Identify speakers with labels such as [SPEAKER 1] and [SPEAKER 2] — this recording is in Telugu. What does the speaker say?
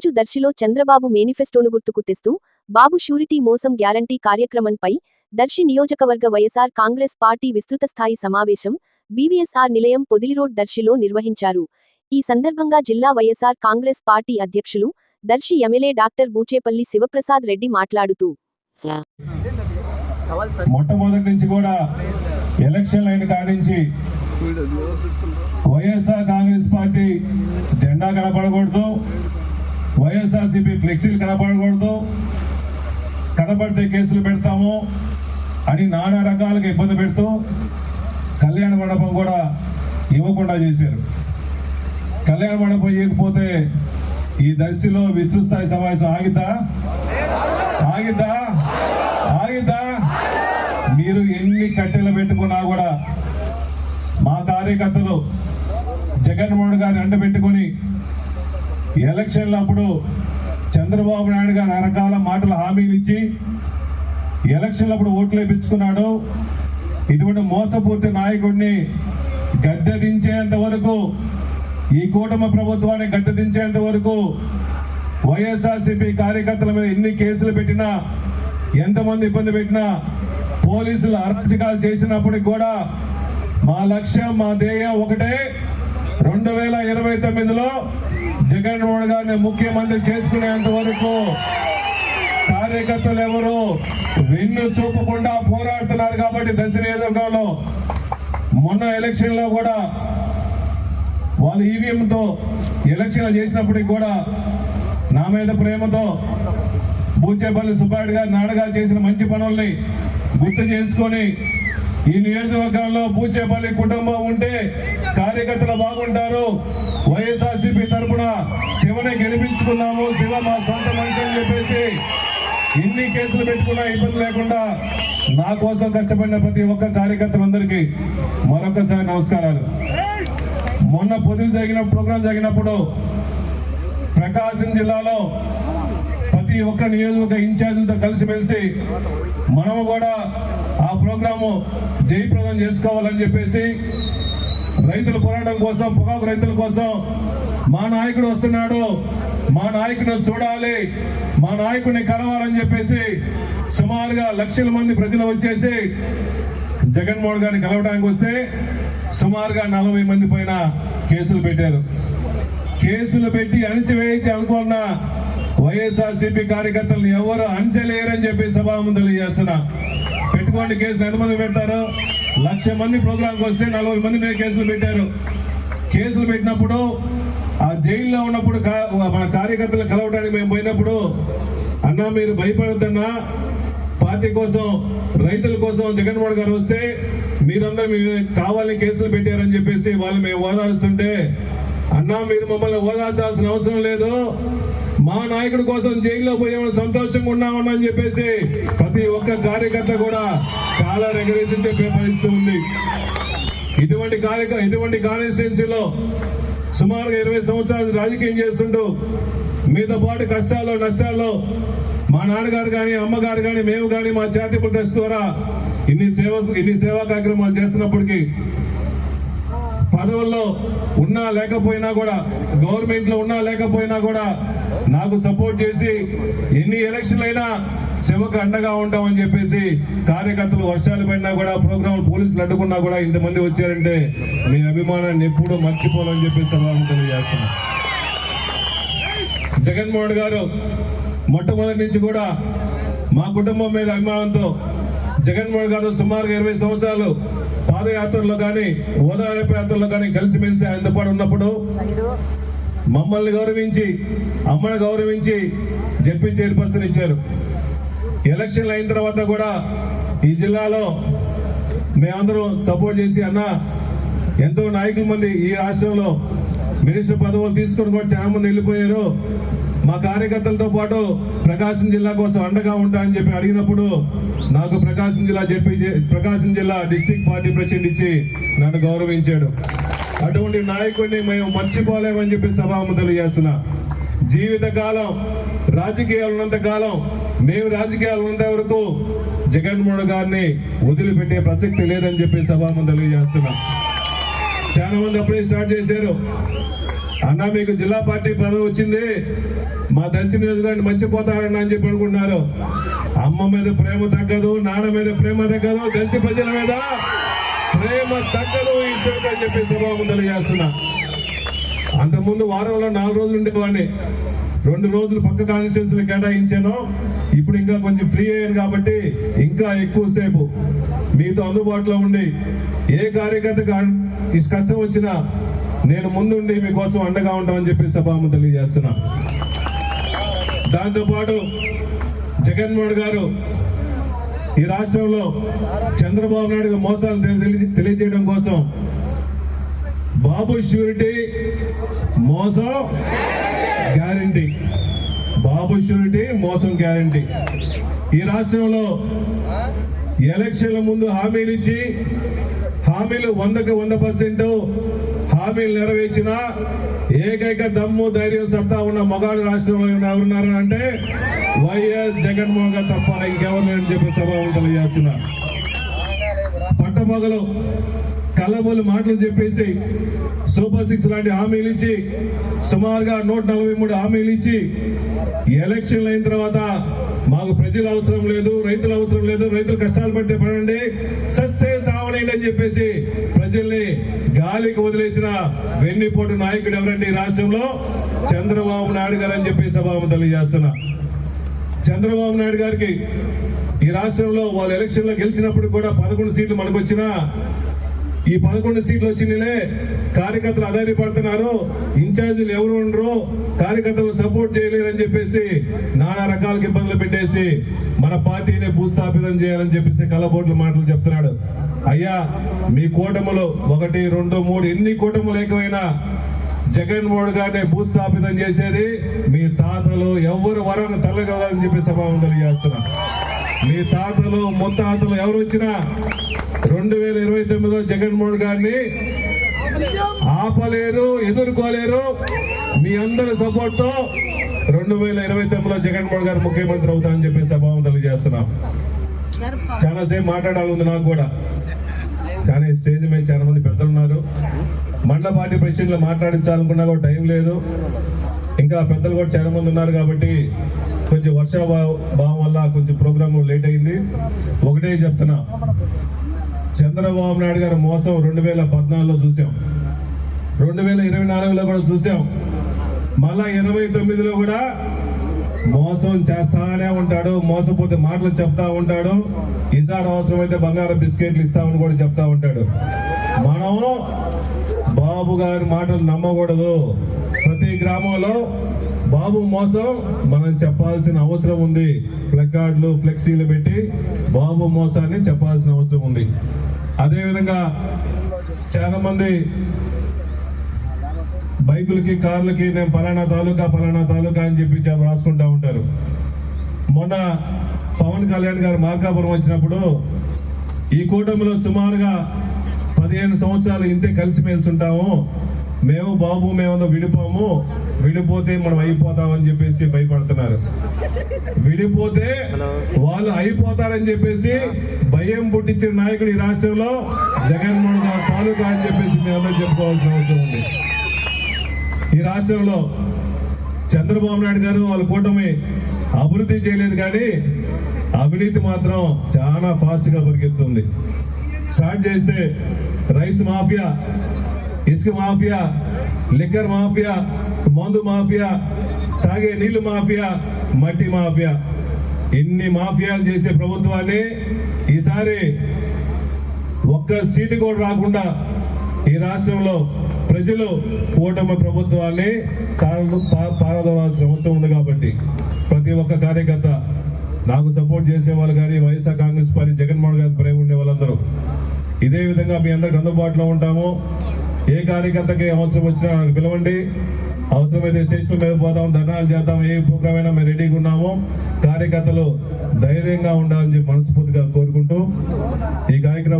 [SPEAKER 1] ఈరోజు దర్శిలో చంద్రబాబు మేనిఫెస్టోను గుర్తుకు తెస్తూ బాబు షూరిటీ మోసం గ్యారంటీ కార్యక్రమంపై దర్శి నియోజకవర్గ వైఎస్ఆర్ కాంగ్రెస్ పార్టీ విస్తృత స్థాయి సమావేశం బీవీఎస్ఆర్ నిలయం పొదిలిరోడ్ దర్శిలో నిర్వహించారు. ఈ సందర్భంగా జిల్లా వైఎస్ఆర్ కాంగ్రెస్ పార్టీ అధ్యక్షులు దర్శి ఎమ్మెల్యే డాక్టర్ బూచేపల్లి శివప్రసాద్ రెడ్డి మాట్లాడుతూ.
[SPEAKER 2] మొట్టమొదటి నుంచి కూడా ఎలక్షన్ అయిన కానించి వైఎస్ఆర్ కాంగ్రెస్ పార్టీ జెండా కనపడకూడదు. వైఎస్ఆర్సీపీ ఫ్లెక్సీలు కనపడకూడదు. కనపడితే కేసులు పెడతాము అని నానా రకాలుగా ఇబ్బంది పెడుతూ కళ్యాణ మండపం కూడా ఇవ్వకుండా చేశారు. కళ్యాణ మండపం ఇవ్వకపోతే ఈ దర్శిలో విస్తృత స్థాయి సమావేశం ఆగిద్దా? ఆగిద్దా? ఆగిద్దా? మీరు ఎన్ని కట్టెలు పెట్టుకున్నా కూడా మా కార్యకర్తలు జగన్మోహన్ గారిని అండబెట్టుకొని ఎలక్షన్లప్పుడు చంద్రబాబు నాయుడు గారు రకరకాల మాటలు హామీలు ఇచ్చి ఎలక్షన్లప్పుడు ఓట్లు వేపించుకున్నాడు. ఇటువంటి మోసపూర్తి నాయకుడిని గద్దె దించేంత వరకు ఈ కూటమి ప్రభుత్వాన్ని గద్దె దించేంత వరకు వైఎస్ఆర్సీపీ కార్యకర్తల మీద ఎన్ని కేసులు పెట్టినా ఎంతమంది ఇబ్బంది పెట్టినా పోలీసులు అరాచకాలు చేసినప్పటికి కూడా మా లక్ష్యం మా ధ్యేయం ఒకటే. రెండు వేల ఇరవై తొమ్మిదిలో జగన్మోహన్ గారిని ముఖ్యమంత్రి చేసుకునేంత వరకు కార్యకర్తలు ఎవరు వెన్ను చూపకుండా పోరాడుతున్నారు కాబట్టి దశ నియోజకవర్గంలో మొన్న ఎలక్షన్లో కూడా వాళ్ళు ఈవీఎంతో ఎలక్షన్లు చేసినప్పటికి కూడా నా మీద ప్రేమతో బూచేపల్లి సుబ్బారెడ్డి గారు నాడగా చేసిన మంచి పనుల్ని గుర్తు చేసుకొని ఈ నియోజకవర్గంలో పూచేపల్లి కుటుంబం ఉంటే కార్యకర్తలు బాగుంటారు. వైఎస్ఆర్సీపీ తరఫున శివని గెలిపించుకున్నాము. శివ మా సొంత మనిషి అని చెప్పేసి ఎన్ని కేసులు పెట్టుకున్నా ఇబ్బంది లేకుండా నా కోసం కష్టపడిన ప్రతి ఒక్క కార్యకర్తలందరికీ మరొకసారి నమస్కారాలు. మొన్న పొద్దున జరిగిన ప్రోగ్రాం జరిగినప్పుడు ప్రకాశం జిల్లాలో ప్రతి ఒక్క నియోజకవర్గ ఇన్ఛార్జీలతో కలిసిమెలిసి మనము కూడా ప్రోగ్రాము జయప్రదం చేసుకోవాలని చెప్పేసి రైతుల పోరాటం కోసం పొగాకు రైతుల కోసం మా నాయకుడు వస్తున్నాడు. మా నాయకుడిని చూడాలి. మా నాయకుడిని కలవాలని చెప్పేసి సుమారుగా లక్షల మంది ప్రజలు వచ్చేసి జగన్మోహన్ గారిని కలవడానికి వస్తే సుమారుగా నలభై మంది పైన కేసులు పెట్టారు. కేసులు పెట్టి అణిచివేయించి అనుకున్న వైఎస్ఆర్సీపీ కార్యకర్తలను ఎవరు అంచలేరని చెప్పి సభాము చేస్తున్నా. పెట్టుకోండి కేసులు ఎంతమంది పెడతారు? లక్ష మంది ప్రోగ్రాంకి వస్తే నలభై మంది మీద కేసులు పెట్టారు. కేసులు పెట్టినప్పుడు ఆ జైల్లో ఉన్నప్పుడు కా- మన కార్యకర్తలు కలవడానికి మేము పోయినప్పుడు అన్నా మీరు భయపడద్దన్నా. పార్టీ కోసం రైతుల కోసం జగన్మోహన్ గారు వస్తే మీరందరూ మీ కావాలని కేసులు పెట్టారని చెప్పేసి వాళ్ళు మేము ఓదారుస్తుంటే అన్నా మీరు మమ్మల్ని ఓదార్చాల్సిన అవసరం లేదు. మా నాయకుడి కోసం జైల్లో పోయామని సంతోషంగా ఉన్నామని చెప్పేసి ప్రతి ఒక్క కార్యకర్త కూడా చాలా ఎగరేసి చెప్పే పరిస్థితి ఉంది. ఇటువంటి కార్యక్ర ఇటువంటి కాన్స్టిట్యున్సీలో సుమారుగా ఇరవై సంవత్సరాలు రాజకీయం చేస్తుంటూ మీతో పాటు కష్టాల్లో నష్టాల్లో మా నాన్నగారు కానీ అమ్మగారు కానీ మేము కానీ మా చారిటబుల్ ట్రస్ట్ ద్వారా ఇన్ని సేవ ఇన్ని సేవా కార్యక్రమాలు చేస్తున్నప్పటికీ పదవుల్లో ఉన్నా లేకపోయినా కూడా గవర్నమెంట్లో ఉన్నా లేకపోయినా కూడా నాకు సపోర్ట్ చేసి ఎన్ని ఎలక్షన్లు అయినా శివకు అండగా ఉంటామని చెప్పేసి కార్యకర్తలు వర్షాలు పడినా కూడా ప్రోగ్రాం పోలీసులు అడ్డుకున్నా కూడా ఇంతమంది వచ్చారంటే మీ అభిమానాన్ని ఎప్పుడూ మర్చిపోవాలని చెప్పేసి సభాము జగన్మోహన్ గారు మొట్టమొదటి నుంచి కూడా మా కుటుంబం మీద అభిమానంతో జగన్మోహన్ గారు సుమారుగా ఇరవై సంవత్సరాలు పాదయాత్రలో కానీ ఓదార్పు యాత్రలో కానీ కలిసిమెలిసి ఆయనతో పాటు ఉన్నప్పుడు మమ్మల్ని గౌరవించి అమ్మని గౌరవించి జడ్పీ చైర్పర్సన్ ఇచ్చారు. ఎలక్షన్లు అయిన తర్వాత కూడా ఈ జిల్లాలో మేమందరూ సపోర్ట్ చేసి అన్న ఎంతో నాయకుల మంది ఈ రాష్ట్రంలో మినిస్టర్ పదవులు తీసుకొని కూడా చాలా మంది వెళ్ళిపోయారు. మా కార్యకర్తలతో పాటు ప్రకాశం జిల్లా కోసం అండగా ఉంటా అని చెప్పి అడిగినప్పుడు నాకు ప్రకాశం జిల్లా చెప్పి ప్రకాశం జిల్లా డిస్టిక్ పార్టీ ప్రెసిడెంట్ ఇచ్చి నన్ను గౌరవించాడు. అటువంటి నాయకుడిని మేము మర్చిపోలేమని చెప్పి సభాము తెలియజేస్తున్నా. జీవితకాలం రాజకీయాలు ఉన్నంత కాలం మేము రాజకీయాలు ఉన్నంత వరకు జగన్మోహన్ గారిని వదిలిపెట్టే ప్రసక్తి లేదని చెప్పి సభాము తెలియజేస్తున్నా. చాలా మంది అప్పుడే స్టార్ట్ చేశారు. అన్న మీకు జిల్లా పార్టీ పదవి వచ్చింది. మా దర్శి నియోజకవర్గాన్ని మర్చిపోతారన్న అని చెప్పి అనుకుంటున్నారు. అమ్మ మీద ప్రేమ తగ్గదు నాన్న మీద ప్రేమ తగ్గదు దర్శి ప్రజల మీద. ప్రేమ తగ్గదు ఈ సేవకు అని చెప్పి సభకు తెలియజేస్తున్నా అంతకుముందు వారంలో నాలుగు రోజులు ఉండేవాడిని. రెండు రోజులు పక్క కాన్స్టిట్యూన్సీలు కేటాయించాను. ఇప్పుడు ఇంకా కొంచెం ఫ్రీ అయ్యాను కాబట్టి ఇంకా ఎక్కువసేపు మీతో అందుబాటులో ఉండి ఏ కార్యకర్త కష్టం వచ్చినా నేను ముందుండి మీకోసం అండగా ఉంటామని చెప్పి సభాము తెలియజేస్తున్నా. దాంతోపాటు జగన్మోహన్ గారు ఈ రాష్ట్రంలో చంద్రబాబు నాయుడు మోసాలు తెలి- తెలియజేయడం కోసం బాబు షూరిటీ మోసం గ్యారంటీ. బాబు షూరిటీ మోసం గ్యారంటీ. ఈ రాష్ట్రంలో ఎలక్షన్ల ముందు హామీలు ఇచ్చి హామీలు వందకు వంద పర్సెంట్ హామీలు నెరవేర్చిన ఏకైక దమ్ము ధైర్యం సత్తా ఉన్న మగాడు రాష్ట్రంలో ఎవరున్నారు అంటే వైఎస్ జగన్మోహన్ గారు తప్ప ఇంకెవరు లేరని చెప్పి సభ తెలియజేస్తున్నా పట్టపగలు కళ్ళబోలు మాటలు చెప్పేసి సూపర్ సిక్స్ లాంటి హామీలు ఇచ్చి సుమారుగా నూట నలభై మూడు హామీలు ఇచ్చి ఎలక్షన్లు అయిన తర్వాత మాకు ప్రజలు అవసరం లేదు రైతులు అవసరం లేదు రైతులు కష్టాలు పడితే పడండి సస్తే సావనండి అని చెప్పేసి గాలికి వదిలేసిన వెన్నిపోటు నాయకుడు ఎవరంటే ఈ రాష్ట్రంలో? చంద్రబాబు నాయుడు గారు అని చెప్పి సభాము తెలియజేస్తున్నా. చంద్రబాబు నాయుడు గారికి ఈ రాష్ట్రంలో వాళ్ళు ఎలక్షన్లో గెలిచినప్పుడు కూడా పదకొండు సీట్లు మనకు వచ్చినా ఈ పదకొండు సీట్లు వచ్చినలే కార్యకర్తలు అధైర్యపడుతున్నారు. ఇన్ఛార్జీలు ఎవరు ఉండరు. కార్యకర్తలు సపోర్ట్ చేయలేరని చెప్పేసి నానా రకాలకి ఇబ్బందులు పెట్టేసి మన పార్టీని భూస్థాపితం చేయాలని చెప్పేసి కళ్ళబోట్ల మాటలు చెప్తున్నాడు. అయ్యా మీ కూటములు ఒకటి రెండు మూడు ఎన్ని కూటములు ఏకమైనా జగన్మోహన్ గారిని భూస్థాపితం చేసేది మీ తాతలు ఎవరు వరం తల్లగలని చెప్పి సభావం తెలియజేస్తున్నా మీ తాతలు ముత్తాతలు ఎవరు వచ్చినా రెండు వేల ఇరవై తొమ్మిదిలో జగన్మోహన్ గారిని ఆపలేరు ఎదుర్కోలేరు. మీ అందరి సపోర్ట్తో రెండు వేల ఇరవై తొమ్మిదిలో జగన్మోహన్ గారు ముఖ్యమంత్రి అవుతారని చెప్పి సభావం తెలియజేస్తున్నాం. చాలాసేపు మాట్లాడాలి ఉంది నాకు కూడా. కానీ స్టేజ్ మీద చాలా మంది పెద్దలు ఉన్నారు. మండల పార్టీ ప్రెసిడెంట్లు మాట్లాడించాలనుకున్నా కూడా టైం లేదు. ఇంకా పెద్దలు కూడా చాలా మంది ఉన్నారు కాబట్టి కొంచెం వర్షాభావం వల్ల కొంచెం ప్రోగ్రామ్ లేట్ అయింది. ఒకటే చెప్తున్నా చంద్రబాబు నాయుడు గారి మోసం రెండు వేల పద్నాలుగులో చూసాం. రెండు వేల ఇరవై నాలుగులో కూడా చూసాం. మళ్ళా ఇరవై తొమ్మిదిలో కూడా మోసం చేస్తానే ఉంటాడు మోసపోతే మాటలు చెప్తా ఉంటాడు ఈసారి అవసరమైతే బంగారం బిస్కెట్లు ఇస్తామని కూడా చెప్తా ఉంటాడు. మనం బాబు గారి మాటలు నమ్మకూడదు. ప్రతి గ్రామంలో బాబు మోసం మనం చెప్పాల్సిన అవసరం ఉంది. ప్లకార్డులు ఫ్లెక్సీలు పెట్టి బాబు మోసాన్ని చెప్పాల్సిన అవసరం ఉంది. అదేవిధంగా చాలా మంది బైకులకి కార్లకి నేను పలానా తాలూకా పలానా తాలూకా అని చెప్పి రాసుకుంటా ఉంటారు. మొన్న పవన్ కళ్యాణ్ గారు మార్కాపురం వచ్చినప్పుడు ఈ కూటమిలో సుమారుగా పదిహేను సంవత్సరాలు ఇంతే కలిసిమెలిసి ఉంటాము మేము బాబు మేమంతా విడిపోము. విడిపోతే మనం అయిపోతామని చెప్పేసి భయపడుతున్నారు. విడిపోతే వాళ్ళు అయిపోతారని చెప్పేసి భయం పుట్టించిన నాయకుడు ఈ రాష్ట్రంలో జగన్మోహన్ గారు తాలూకా అని చెప్పేసి మేమంతా చెప్పుకోవాల్సిన అవసరం ఉంది. ఈ రాష్ట్రంలో చంద్రబాబు నాయుడు గారు వాళ్ళ కూటమి అభివృద్ధి చేయలేదు కానీ అవినీతి మాత్రం చాలా ఫాస్ట్గా పరిగెత్తుంది. స్టార్ట్ చేస్తే రైస్ మాఫియా ఇసుక మాఫియా లిక్కర్ మాఫియా మందు మాఫియా తాగే నీళ్ళు మాఫియా మట్టి మాఫియా. ఇన్ని మాఫియాలు చేసే ప్రభుత్వాన్ని ఈసారి ఒక్క సీటు కూడా రాకుండా ఈ రాష్ట్రంలో ప్రజలు కూటమి ప్రభుత్వాన్ని కారు- పారదోలాల్సిన అవసరం ఉంది కాబట్టి ప్రతి ఒక్క కార్యకర్త నాకు సపోర్ట్ చేసే వాళ్ళు కానీ వైఎస్ఆర్ కాంగ్రెస్ పార్టీ జగన్మోహన్ గారి ఇదే విధంగా మీ అందరికి అందుబాటులో ఉంటాము. ఏ కార్యకర్తకి అవసరం వచ్చినా నాకు పిలవండి. అవసరమైతే స్టేషన్ మీద పోదాం ధర్నాలు చేద్దాం ఏ ప్రోగ్రామ్ అయినా మేము రెడీగా ఉన్నాము. కార్యకర్తలు ధైర్యంగా ఉండాలని చెప్పి మనస్ఫూర్తిగా కోరుకుంటూ ఈ కార్యక్రమం